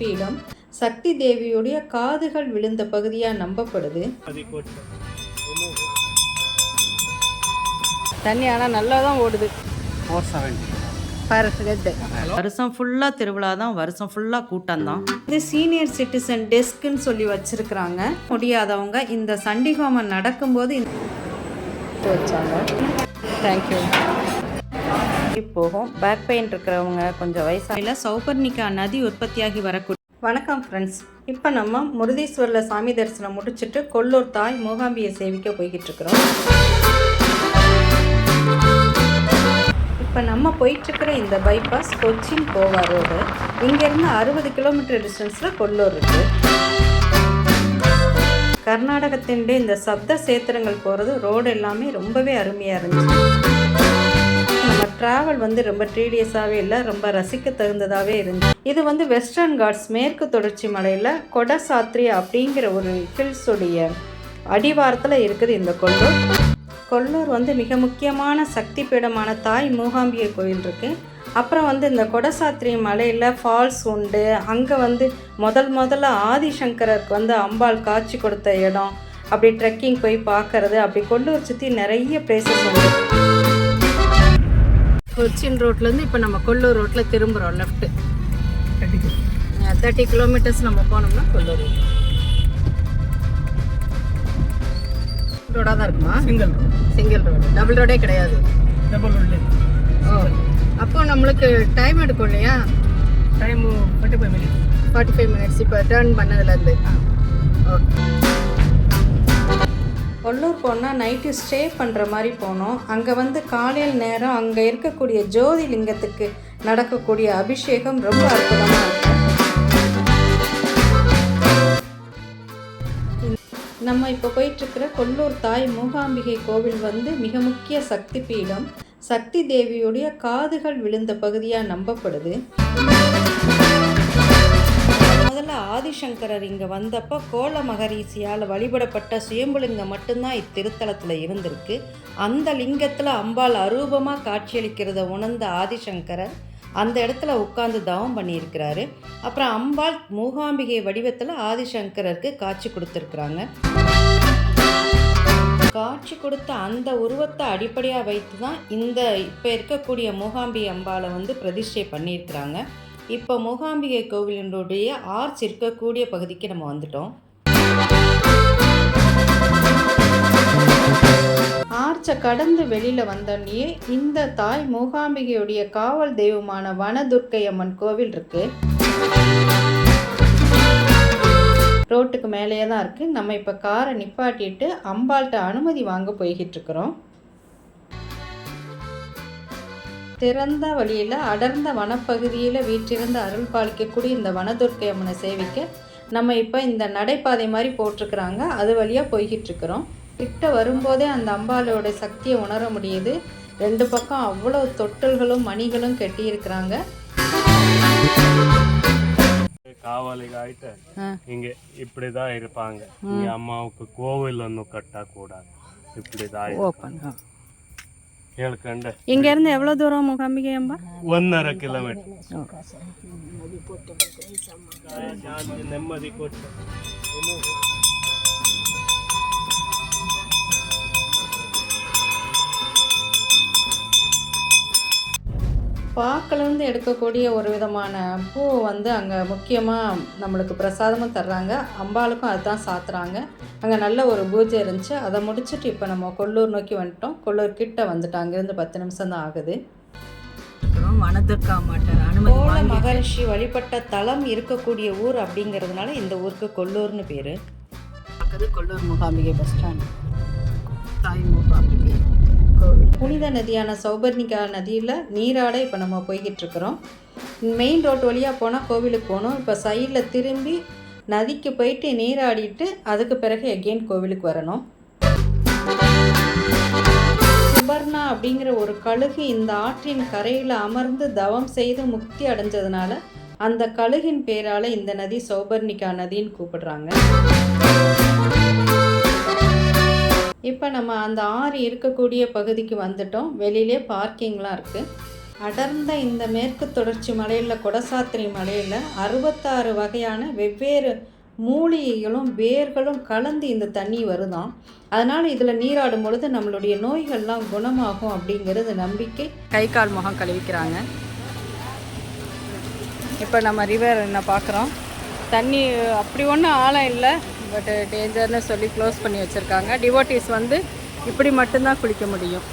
பீடம் சக்தி தேவியுடைய காதுகள் விழுந்த பகுதியா நம்பப்படுது. தண்ணி ஆனால் நல்லா தான் ஓடுது வருஷம் ஃபுல்லா திருவிழா தான் வருஷம் ஃபுல்லா கூட்டம் தான் இது சீனியர் சிட்டிசன் டெஸ்க்னு சொல்லி வச்சிருக்கிறாங்க. முடியாதவங்க இந்த சண்டிகோமம் நடக்கும்போது வச்சாங்க. தேங்க்யூ போகும். பேக் பெயின் இருக்கிறவங்க கொஞ்சம் வயசாக சௌபர்ணிகா நதி உற்பத்தியாகி வரக்கூடிய வணக்கம் ஃப்ரெண்ட்ஸ் இப்போ நம்ம முருதீஸ்வரில் சாமி தரிசனம் முடிச்சுட்டு கொல்லூர் தாய் மூகாம்பியை சேவிக்க போய்கிட்டு இருக்கிறோம். இப்போ நம்ம போயிட்டுருக்கிற இந்த பைபாஸ் கொச்சின் கோவா ரோடு இங்கேருந்து அறுபது கிலோமீட்டர் டிஸ்டன்ஸில் கொல்லூர் இருக்குது கர்நாடகத்திൻ്റെ இந்த சப்த சேத்திரங்கள் போகிறது ரோடு எல்லாமே ரொம்பவே அருமையாக இருந்துச்சு. ட்ராவல் வந்து ரொம்ப ட்ரீடியஸாகவே இல்லை ரொம்ப ரசிக்க தகுந்ததாகவே இருந்துச்சு. இது வந்து வெஸ்டர்ன் காட்ஸ் மேற்கு தொடர்ச்சி மலையில் கொடசாத்ரி அப்படிங்கிற ஒரு ஹில்ஸுடைய அடிவாரத்தில் இருக்குது இந்த கொல்லூர். கொல்லூர் வந்து மிக முக்கியமான சக்தி பீடமான தாய் மூகாம்பிகை கோயில் இருக்குது அப்புறம் வந்து இந்த கொடசாத்திரி மலையில் ஃபால்ஸ் உண்டு. அங்கே வந்து முதல் முதல்ல ஆதிசங்கரருக்கு வந்து அம்பாள் காட்சி கொடுத்த இடம். அப்படி ட்ரெக்கிங் போய் பார்க்கறது அப்படி கொல்லூர் சுற்றி நிறைய பிளேசஸ் உண்டு. கொச்சின் ரோட்லேருந்து இப்போ நம்ம கொல்லூர் ரோட்டில் திரும்புகிறோம் லெஃப்ட்டு தேர்ட்டி கிலோமீட்டர்ஸ் நம்ம போனோம்னா கொல்லூர் ரோடாக தான் இருக்குமா? சிங்கிள் சிங்கிள் ரோடு டபுள் ரோடே கிடையாது. டபுள் ஒன்லி ஓ அப்போ நம்மளுக்கு டைம் எடுக்கும் இல்லையா? Time forty five minutes forty five minutes இப்போ டேர்ன் பண்ணதுலேருந்து ஓகே கொல்லூர் போனால் நைட்டு ஸ்டே பண்ணுற மாதிரி போனோம். அங்கே வந்து காலையில் நேரம் அங்கே இருக்கக்கூடிய ஜோதி லிங்கத்துக்கு நடக்கக்கூடிய அபிஷேகம் ரொம்ப அற்புதமாக இருக்கும் நம்ம இப்போ போயிட்டுருக்கிற கொல்லூர் தாய் மூகாம்பிகை கோவில் வந்து மிக முக்கிய சக்தி பீடம் சக்தி தேவியுடைய காதுகள் விழுந்த பகுதியாக நம்பப்படுது. முதல்ல ஆதிசங்கரர் இங்கே வந்தப்போ கோல மகரிசியால் வழிபடப்பட்ட சுயம்புலிங்கம் மட்டும்தான் இத்திருத்தலத்தில் இருந்திருக்கு. அந்த லிங்கத்தில் அம்பாள் அரூபமாக காட்சியளிக்கிறத உணர்ந்த ஆதிசங்கரர் அந்த இடத்துல உட்காந்து தவம் பண்ணியிருக்கிறாரு. அப்புறம் அம்பாள் மூகாம்பிகை வடிவத்தில் ஆதிசங்கரருக்கு காட்சி கொடுத்துருக்குறாங்க. காட்சி கொடுத்த அந்த உருவத்தை அடிப்படையாக வைத்து தான் இந்த இப்போ இருக்கக்கூடிய மூகாம்பி அம்பாளை வந்து பிரதிஷ்டை பண்ணியிருக்கிறாங்க. இப்போ மூகாம்பிகை கோவிலினுடைய ஆர்ச் இருக்கக்கூடிய பகுதிக்கு நம்ம வந்துட்டோம். ஆர்ச்சை கடந்து வெளியில் வந்தோடனே இந்த தாய் மூகாம்பிகையுடைய காவல் தெய்வமான வனதுர்க்கை அம்மன் கோவில் இருக்கு. ரோட்டுக்கு மேலேயே தான் இருக்குது நம்ம இப்போ காரை நிப்பாட்டிட்டு அம்பாள்கிட்ட அனுமதி வாங்க போய்கிட்டு இருக்கிறோம். திறந்த வழியில் அடர்ந்த வனப்பகுதியில் வீற்றிருந்து அருள் பாலிக்கக்கூடிய இந்த வனதுர்க்கை அம்மனை சேவிக்க நம்ம இப்போ இந்த நடைபாதை மாதிரி போட்டிருக்கிறாங்க. அது வழியாக போய்கிட்டுருக்குறோம். கிட்ட வரும்போதே அந்த அம்பாலோட சக்தியை உணர முடியுது. ரெண்டு பக்கம் அவ்வளோ தொட்டல்களும் மணிகளும் கட்டியிருக்கிறாங்க. காவலிக இங்க இப்படிதான் இருப்பாங்க. அம்மாவுக்கு கோவில் ஒன்றும் கட்டக்கூடாது. இப்படிதான் ಹೇಳ್ಕೊಂಡೆ ಹಿಂಗೇರಿಂದ ಎವ್ವಳೋ ದೂರ ಮೂಕಾಂಬಿಕೆ ಎಂಬ ಒಂದರ ಕಿಲೋಮೀಟರ್ ನೆಮ್ಮದಿ ಕೊಟ್ಟು பாக்கிலேருந்து எடுக்கக்கூடிய ஒரு விதமான பூ வந்து அங்கே முக்கியமாக நம்மளுக்கு பிரசாதமும் தர்றாங்க. அம்பாளுக்கும் அதுதான் சாத்துறாங்க. அங்கே நல்ல ஒரு பூஜை இருந்துச்சு. அதை முடிச்சுட்டு இப்போ நம்ம கொல்லூர் நோக்கி வந்துட்டோம். கொல்லூர் கிட்ட வந்துட்டோம் அங்கேருந்து பத்து நிமிஷம் தான் ஆகுது. கோல மகரிஷி வழிபட்ட தலம் இருக்கக்கூடிய ஊர் அப்படிங்கிறதுனால இந்த ஊருக்கு கொல்லூர்னு பேர். Kollur Mookambika bus stand. தாய் மூகாம்பிகை. கோவில் புனித நதியான சௌபர்ணிகா நதியில் நீராட இப்போ நம்ம போய்கிட்டு இருக்கிறோம் மெயின் ரோட் வழியாக போனால் கோவிலுக்கு போகணும். இப்போ சைடில் திரும்பி நதிக்கு போயிட்டு நீராடிட்டு அதுக்கு பிறகு எகெயின் கோவிலுக்கு வரணும். சுபர்ணா அப்படிங்கிற ஒரு கழுகு இந்த ஆற்றின் கரையில் அமர்ந்து தவம் செய்து முக்தி அடைஞ்சதுனால அந்த கழுகின் பேரால் இந்த நதி சௌபர்ணிகா நதின்னு கூப்பிடுறாங்க. இப்போ நம்ம அந்த ஆறு இருக்கக்கூடிய பகுதிக்கு வந்துட்டோம். வெளியிலே பார்க்கிங்லாம் இருக்குது அடர்ந்த இந்த மேற்கு தொடர்ச்சி மலையில் கொடசாத்திரி மலையில் அறுபத்தாறு வகையான வெவ்வேறு மூலிகைகளும் வேர்களும் கலந்து இந்த தண்ணி வருதாம். அதனால் இதில் நீராடும் பொழுது நம்மளுடைய நோய்கள்லாம் குணமாகும் அப்படிங்கிறது நம்பிக்கை. கை கால் முகம் கழுவிக்கிறாங்க. இப்போ நம்ம ரிவர் என்ன பார்க்குறோம்? தண்ணி அப்படி ஒன்றும் ஆழம் இல்லை. பட் டேஞ்சர்னு சொல்லி க்ளோஸ் பண்ணி வச்சுருக்காங்க. டிவோட்டிஸ் வந்து இப்படி மட்டும்தான் குளிக்க முடியும்.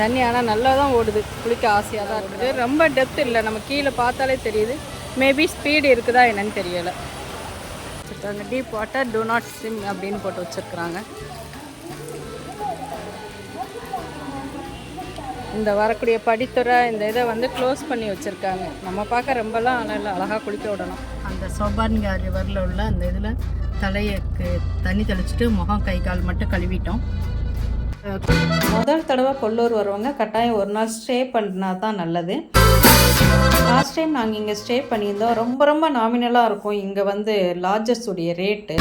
தண்ணி ஆனால் நல்லா தான் ஓடுது. குளிக்க ஆசையாக தான் இருக்குது. ரொம்ப டெப்த் இல்லை. நம்ம கீழே பார்த்தாலே தெரியுது. மேபி ஸ்பீடு இருக்குதா என்னன்னு தெரியலை. வச்சுருக்காங்க deep water do not swim அப்படின்னு போட்டு வச்சுருக்குறாங்க. இந்த வரக்கூடிய படித்துறை இந்த இதை வந்து க்ளோஸ் பண்ணி வச்சுருக்காங்க. நம்ம பார்க்க ரொம்பலாம் அழகாக அழகாக குளிக்க விடணும். அந்த சோபான்கா ரிவரில் உள்ள அந்த இதில் தலையக்கு தண்ணி தெளிச்சிட்டு முகம் கை கால் மட்டும் கழுவிட்டோம். முதல் தடவை கொல்லூர் வருவாங்க கட்டாயம் ஒரு நாள் ஸ்டே பண்ணால் தான் நல்லது. லாஸ்ட் டைம் நாங்கள் இங்கே ஸ்டே பண்ணியிருந்தோம். ரொம்ப ரொம்ப நாமினலாக இருக்கும். இங்கே வந்து லாட்ஜஸ்டைய ரேட்டு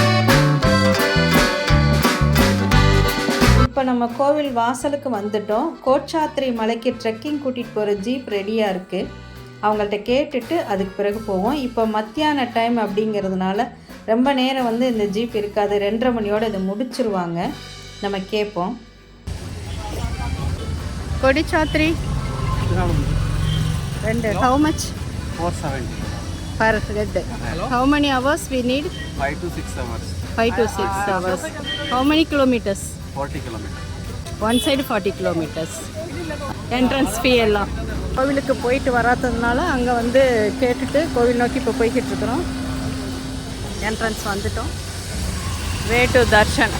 இப்போ நம்ம கோவில் வாசலுக்கு வந்துட்டோம். கோட்சாத்திரி மலைக்கு ட்ரெக்கிங் கூட்டிகிட்டு போகிற ஜீப் ரெடியாக இருக்குது அவங்கள்ட்ட கேட்டுட்டு அதுக்கு பிறகு போவோம். இப்போ மத்தியான டைம் அப்படிங்கிறதுனால ரொம்ப நேரம் வந்து இந்த ஜீப் இருக்காது. ரெண்டரை மணியோடு இதை முடிச்சிருவாங்க. நம்ம கேட்போம். கொடி சாத்திரி. ரெண்டு. How much per head how many hours we need five to six hours five to six hours how many kilometers forty kilometer one side forty kilometers entrance fee எல்லாம். கோவிலுக்கு போயிட்டு வராததுனால அங்கே வந்து கேட்டுட்டு கோவில் நோக்கி இப்போ போய்கிட்டு இருக்கிறோம். என்ட்ரன்ஸ் வந்துட்டோம். வே டு தர்ஷன்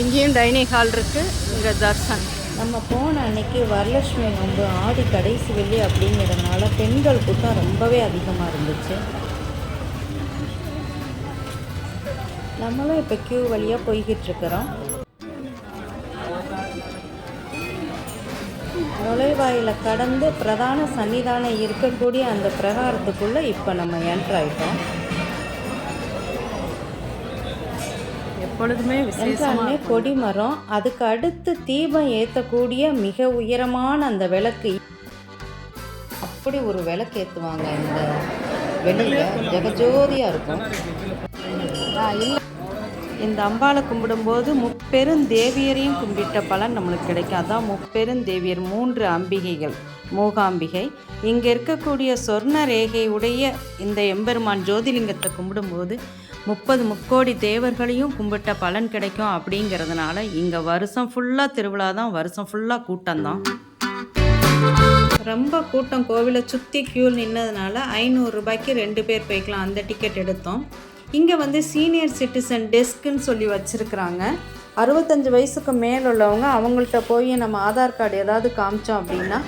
இங்கேயும் டைனிங் ஹால் இருக்குது இங்கே தர்ஷன் நம்ம போன அன்னைக்கு வரலட்சுமி நோன்பு ஆடி கடைசி வெள்ளி அப்படிங்கிறதுனால பெண்கள் கூட்டம் ரொம்பவே அதிகமாக இருந்துச்சு. நம்மளும் இப்போ கியூ வழியாக போய்கிட்டு இருக்கிறோம். நுழைவாயில கடந்து பிரதான சன்னிதானம் இருக்கக்கூடிய அந்த பிரகாரத்துக்குள்ளே இப்போ நம்ம என்ட்ரு ஆயிட்டோம். எப்பொழுதுமே என்றாலுமே கொடிமரம் அதுக்கு அடுத்து தீபம் ஏற்றக்கூடிய மிக உயரமான அந்த விளக்கு. அப்படி ஒரு விளக்கு ஏற்றுவாங்க இந்த வெளியில் ஜெகஜோதியாக இருக்கும். இல்லை. இந்த அம்பாளை கும்பிடும்போது முப்பெரும் தேவியரையும் கும்பிட்ட பலன் நம்மளுக்கு கிடைக்கும். அதான் முப்பெரும் தேவியர். மூன்று அம்பிகைகள். மூகாம்பிகை. இங்கே இருக்கக்கூடிய சொர்ண ரேகை உடைய இந்த எம்பெருமான் ஜோதிலிங்கத்தை கும்பிடும்போது முப்பது முக்கோடி தேவர்களையும் கும்பிட்ட பலன் கிடைக்கும் அப்படிங்கிறதுனால இங்கே வருஷம் ஃபுல்லாக திருவிழா தான். வருஷம் ஃபுல்லாக கூட்டம்தான் ரொம்ப கூட்டம். கோவிலை சுற்றி க்யூ நின்னதுனால ஐநூறு ரூபாய்க்கு ரெண்டு பேர் போய்க்கலாம். அந்த டிக்கெட் எடுத்தோம். இங்கே வந்து சீனியர் சிட்டிசன் டெஸ்க்குன்னு சொல்லி வச்சுருக்குறாங்க. அறுபத்தஞ்சு வயசுக்கு மேல் உள்ளவங்க அவங்கள்ட்ட போய் நம்ம ஆதார் கார்டு ஏதாவது காமிச்சோம் அப்படின்னா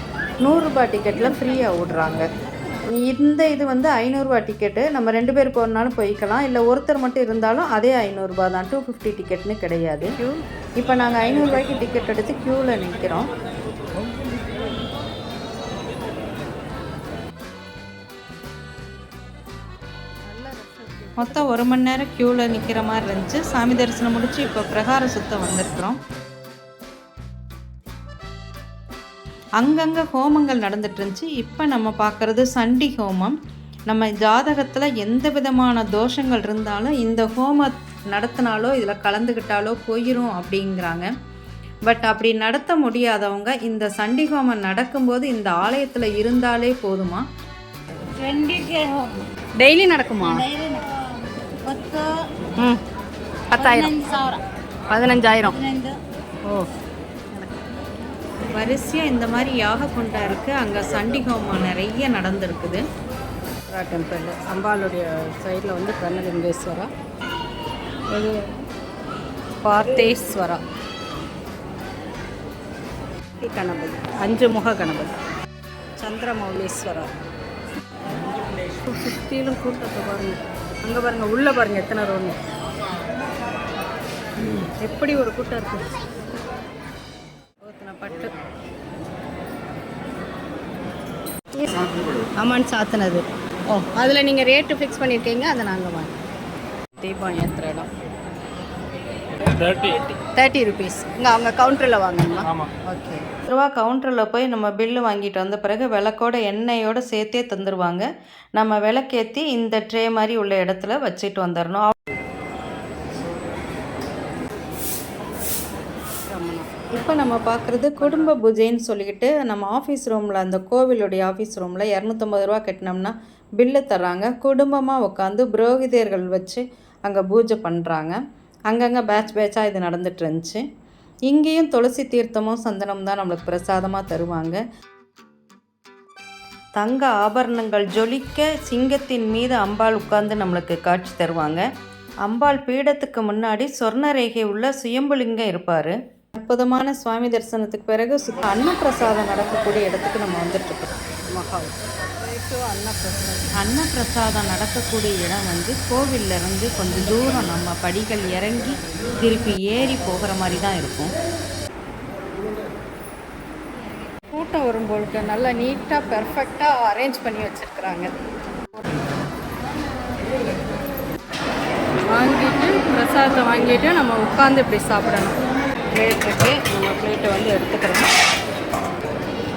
நூறுரூபா டிக்கெட்டில் ஃப்ரீயாக விடுறாங்க. இந்த இது வந்து ஐநூறுரூவா டிக்கெட்டு நம்ம ரெண்டு பேர் போகிறனாலும் போய்க்கலாம். இல்லை ஒருத்தர் மட்டும் இருந்தாலும் அதே ஐநூறுரூபா தான். டூ ஃபிஃப்டி டிக்கெட்னு கிடையாது. இப்போ நாங்கள் ஐநூறுரூவாய்க்கு டிக்கெட் எடுத்து க்யூவில் நிற்கிறோம் மொத்தம் ஒரு மணி நேரம் க்யூவில் நிற்கிற மாதிரி இருந்துச்சு. சாமி தரிசனம் முடிச்சு இப்போ பிரகார சுத்தம் வந்திருக்கிறோம். அங்கங்கே ஹோமங்கள் நடந்துட்டு இருந்துச்சு. இப்போ நம்ம பார்க்குறது சண்டி ஹோமம். நம்ம ஜாதகத்தில் எந்த விதமான தோஷங்கள் இருந்தாலும் இந்த ஹோமம் நடத்தினாலோ இதில் கலந்துக்கிட்டாலோ போயிடும் அப்படிங்கிறாங்க. பட் அப்படி நடத்த முடியாதவங்க இந்த சண்டி ஹோமம் நடக்கும்போது இந்த ஆலயத்தில் இருந்தாலே போதுமா? டெய்லி நடக்குமா? ம் பத்தாயிரம் பதினஞ்சாயிரம் ஓ வரிசையாக இந்த மாதிரி யாக குண்டா இருக்குது அங்கே சண்டி ஹோமம் நிறைய நடந்திருக்குது. டெம்பிள் அம்பாளுடைய சைடில் வந்து கண்ணலிங்கேஸ்வரா இது பார்த்தேஸ்வரா. கணபதி. அஞ்சு முக கணபதி. சந்திரமௌலீஸ்வரா சுற்றிலும் கூட்டத்தை பாருங்க. அங்கே பாருங்கள் உள்ளே பாருங்க எத்தனை ரோடு எப்படி ஒரு கூட்டம் இருக்குது ஊற்றின பட்டு. அமௌண்ட் சாத்தினது. ஓ அதில் நீங்கள் ரேட்டு ஃபிக்ஸ் பண்ணியிருக்கீங்க அதை நாங்கள் வாங்க. தீபம் ஏற்றுற இடம். தேர்ட்டி ருபீஸ் இங்கே அவங்க கவுண்டரில் வாங்கணுமா? ஓகே ரூபா கவுண்டரில் போய் நம்ம பில்லு வாங்கிட்டு வந்த பிறகு விளக்கோட எண்ணெயோடு சேர்த்தே தந்துடுவாங்க நம்ம விளக்கேற்றி இந்த ட்ரே மாதிரி உள்ள இடத்துல வச்சுட்டு வந்துடணும் இப்போ நம்ம பார்க்குறது குடும்ப பூஜைன்னு சொல்லிக்கிட்டு நம்ம ஆஃபீஸ் ரூமில் அந்த கோவிலுடைய ஆஃபீஸ் ரூமில் இரநூத்தம்பது ரூபா கட்டினோம்னா பில்லு தர்றாங்க. குடும்பமாக உட்காந்து புரோகிதர்கள் வச்சு அங்கே பூஜை பண்ணுறாங்க அங்கங்கே பேட்ச் பேட்சாக இது நடந்துட்டு இருந்துச்சு. இங்கேயும் துளசி தீர்த்தமும் சந்தனம் தான் நம்மளுக்கு பிரசாதமாக தருவாங்க. தங்க ஆபரணங்கள் ஜொலிக்க சிங்கத்தின் மீது அம்பாள் உட்கார்ந்து நம்மளுக்கு காட்சி தருவாங்க. அம்பாள் பீடத்துக்கு முன்னாடி சொர்ண ரேகை உள்ள சுயம்புலிங்கம் இருப்பார். அற்புதமான சுவாமி தரிசனத்துக்கு பிறகு சு அன்னப்பிரசாதம் நடக்கக்கூடிய இடத்துக்கு நம்ம வந்துட்டுருக்கோம் மஹால் அன்னப்பிரசாதம். நடக்கக்கூடிய இடம் வந்து கோவில்ல இருந்து கொஞ்சம் தூரம் நம்ம படிகள் இறங்கி திருப்பி ஏறி போகிற மாதிரி தான் இருக்கும். கூட்டம் வரும்போது நல்லா நீட்டாக பெர்ஃபெக்டாக அரேஞ்ச் பண்ணி வச்சுருக்குறாங்க. வாங்கிட்டு பிரசாதத்தை வாங்கிட்டு நம்ம உட்காந்து இப்படி சாப்பிடணும். பிளேட் இருக்கு நம்ம பிளேட்டை வந்து எடுத்துக்கிறோம்.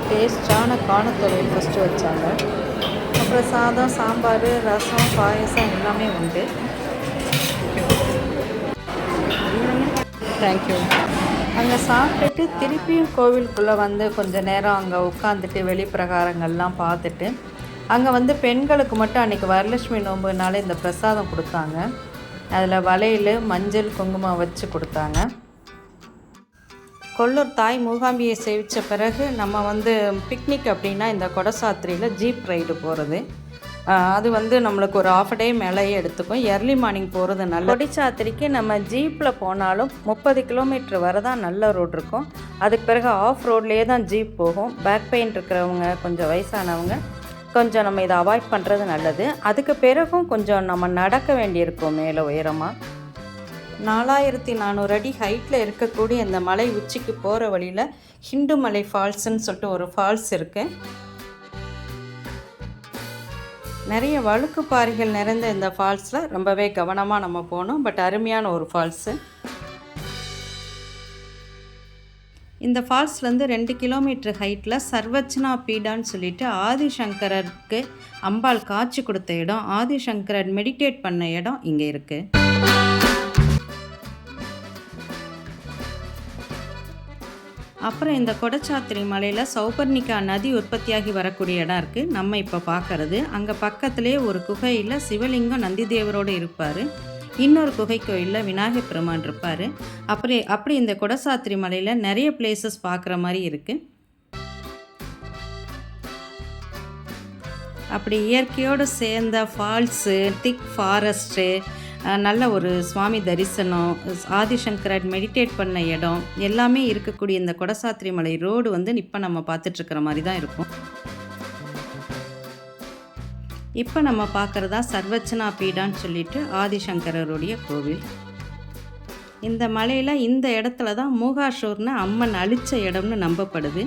டேஸ்டான காணத்தொழில் ஃபஸ்ட்டு வச்சாங்க. அப்புறம் சாதம் சாம்பார் ரசம் பாயசம் எல்லாமே உண்டு. தேங்க்யூ அங்கே சாப்பிட்டுட்டு திருப்பியும் கோவிலுக்குள்ளே வந்து கொஞ்சம் நேரம் அங்கே உட்காந்துட்டு வெளிப்பிரகாரங்கள்லாம் பார்த்துட்டு அங்கே வந்து பெண்களுக்கு மட்டும் அன்றைக்கி வரலட்சுமி நோம்புனால இந்த பிரசாதம் கொடுத்தாங்க. அதில் வளையல் மஞ்சள் குங்குமம் வச்சு கொடுத்தாங்க. கொல்லூர் தாய் மூகாம்பியை சேவித்த பிறகு நம்ம வந்து பிக்னிக் அப்படின்னா இந்த கொடசாத்திரியில் ஜீப் ரைடு போகிறது அது வந்து நம்மளுக்கு ஒரு ஆஃப் டே மேலேயே எடுத்துக்கும். எர்லி மார்னிங் போகிறது நல்ல கொடிச்சாத்திரிக்கு நம்ம ஜீப்பில் போனாலும் முப்பது கிலோமீட்டர் வரை தான் நல்ல ரோடு இருக்கும். அதுக்கு பிறகு ஆஃப் ரோட்லேயே தான் ஜீப் போகும். பேக் பெயின் இருக்கிறவங்க கொஞ்சம் வயசானவங்க கொஞ்சம் நம்ம இதை அவாய்ட் பண்ணுறது நல்லது. அதுக்கு பிறகும் கொஞ்சம் நம்ம நடக்க வேண்டியிருக்கும் மேலே உயரமாக நாலாயிரத்தி நானூறு அடி ஹைட்டில் இருக்கக்கூடிய இந்த மலை உச்சிக்கு போகிற வழியில் ஹிண்டு மலை ஃபால்ஸ்ன்னு சொல்லிட்டு ஒரு ஃபால்ஸ் இருக்குது நிறைய வழுக்கு பாறைகள் நிறைந்த இந்த ஃபால்ஸில் ரொம்பவே கவனமாக நம்ம போனோம் பட் அருமையான ஒரு ஃபால்ஸு. இந்த ஃபால்ஸ்லேருந்து ரெண்டு கிலோமீட்டர் ஹைட்டில் சர்வச்சனா பீடான்னு சொல்லிட்டு ஆதிசங்கரருக்கு அம்பாள் காட்சி கொடுத்த இடம். ஆதிசங்கரர் மெடிடேட் பண்ண இடம் இங்கே இருக்குது அப்புறம் இந்த கொடச்சாத்திரி மலையில் சௌபர்ணிகா நதி உற்பத்தியாகி வரக்கூடிய இடம் இருக்குது நம்ம இப்போ பார்க்கறது அங்கே பக்கத்துலேயே ஒரு குகையில் சிவலிங்கம் நந்திதேவரோடு இருப்பார். இன்னொரு குகை கோயிலில் விநாயகர் பெருமான் இருப்பார். அப்படி அப்படி இந்த கொடசாத்திரி மலையில் நிறைய பிளேசஸ் பார்க்குற மாதிரி இருக்குது அப்படி இயற்கையோடு சேர்ந்த ஃபால்ஸு திக் ஃபாரஸ்ட்டு நல்ல ஒரு சுவாமி தரிசனம் ஆதிசங்கரர் மெடிடேட் பண்ண இடம் எல்லாமே இருக்கக்கூடிய இந்த கொடசாத்திரி மலை ரோடு வந்து இப்போ நம்ம பார்த்துட்ருக்கிற மாதிரி தான் இருக்கும். இப்போ நம்ம பார்க்குறதா சர்வச்சனா பீடான்னு சொல்லிட்டு ஆதிசங்கரருடைய கோவில். இந்த மலையில் இந்த இடத்துல தான் மூகாஷூர்னு அம்மன் அழித்த இடம்னு நம்பப்படுது.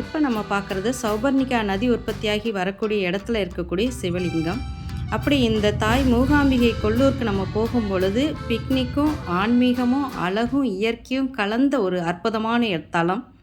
இப்போ நம்ம பார்க்குறது சௌபர்ணிகா நதி உற்பத்தியாகி வரக்கூடிய இடத்துல இருக்கக்கூடிய சிவலிங்கம். அப்படி இந்த தாய் மூகாம்பிகை கொல்லூருக்கு நம்ம போகும் பொழுது பிக்னிக்கும் ஆன்மீகமும் அழகும் இயற்கையும் கலந்த ஒரு அற்புதமான தலம்.